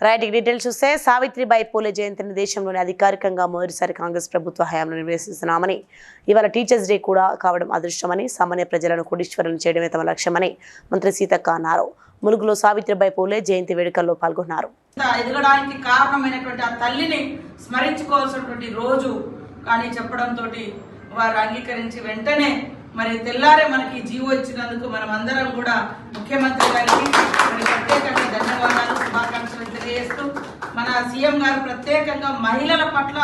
Right details చూస్తే సావిత్రిబాయి పూలే జయంతిని దేశంలోనే అధికారికంగా మొదటిసారి కాంగ్రెస్ ప్రభుత్వ హయాంలో నిర్వహిస్తున్నామని ఇవాళ టీచర్స్ డే కూడా కావడం అదృష్టమని సామాన్య ప్రజలను కోటీశ్వరులను చేయడమే తమ లక్ష్యమని మంత్రి సీతక్క అన్నారు. ములుగులో సావిత్రిబాయి పూలే జయంతి వేడుకల్లో పాల్గొన్నారు. ఎదగడానికి కారణమైనటువంటి ఆ తల్లిని స్మరించుకోవాల్సినటువంటి రోజు కానీ చెప్పడంతో వారు అంగీకరించి వెంటనే మరి తెల్లారే మనకి జీవో ఇచ్చినందుకు మనం అందరం కూడా ముఖ్యమంత్రి గారికి మరి ప్రత్యేకంగా ధన్యవాదాలు శుభాకాంక్షలు తెలియజేస్తూ మన సీఎం గారు ప్రత్యేకంగా మహిళల పట్ల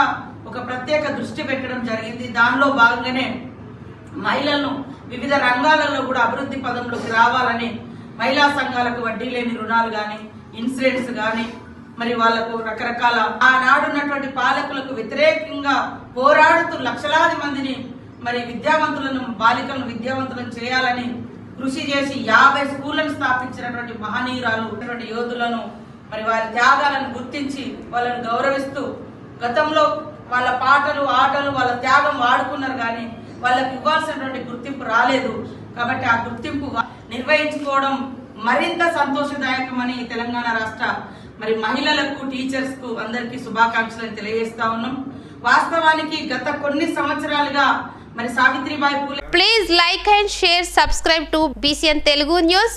ఒక ప్రత్యేక దృష్టి పెట్టడం జరిగింది. దానిలో భాగంగానే మహిళలను వివిధ రంగాలలో కూడా అభివృద్ధి పదంలోకి రావాలని మహిళా సంఘాలకు వడ్డీ లేని రుణాలు కానీ ఇన్సూరెన్స్ కానీ మరి వాళ్ళకు రకరకాల ఆనాడున్నటువంటి పాలకులకు వ్యతిరేకంగా పోరాడుతూ లక్షలాది మందిని మరి విద్యావంతులను బాలికలను విద్యావంతులను చేయాలని కృషి చేసి యాభై స్కూళ్ళను స్థాపించినటువంటి మహనీయురాలు ఉన్నటువంటి యోధులను మరి వారి త్యాగాలను గుర్తించి వాళ్ళని గౌరవిస్తూ గతంలో వాళ్ళ పాటలు ఆటలు వాళ్ళ త్యాగం వాడుకున్నారు కానీ వాళ్ళకి ఇవ్వాల్సినటువంటి గుర్తింపు రాలేదు. కాబట్టి ఆ గుర్తింపు నిర్వహించుకోవడం మరింత సంతోషదాయకమని తెలంగాణ రాష్ట్ర మరి మహిళలకు టీచర్స్కు అందరికీ శుభాకాంక్షలు తెలియజేస్తా ఉన్నాం. వాస్తవానికి గత కొన్ని సంవత్సరాలుగా మరి Savitribai Phule please like and share subscribe to BCN Telugu news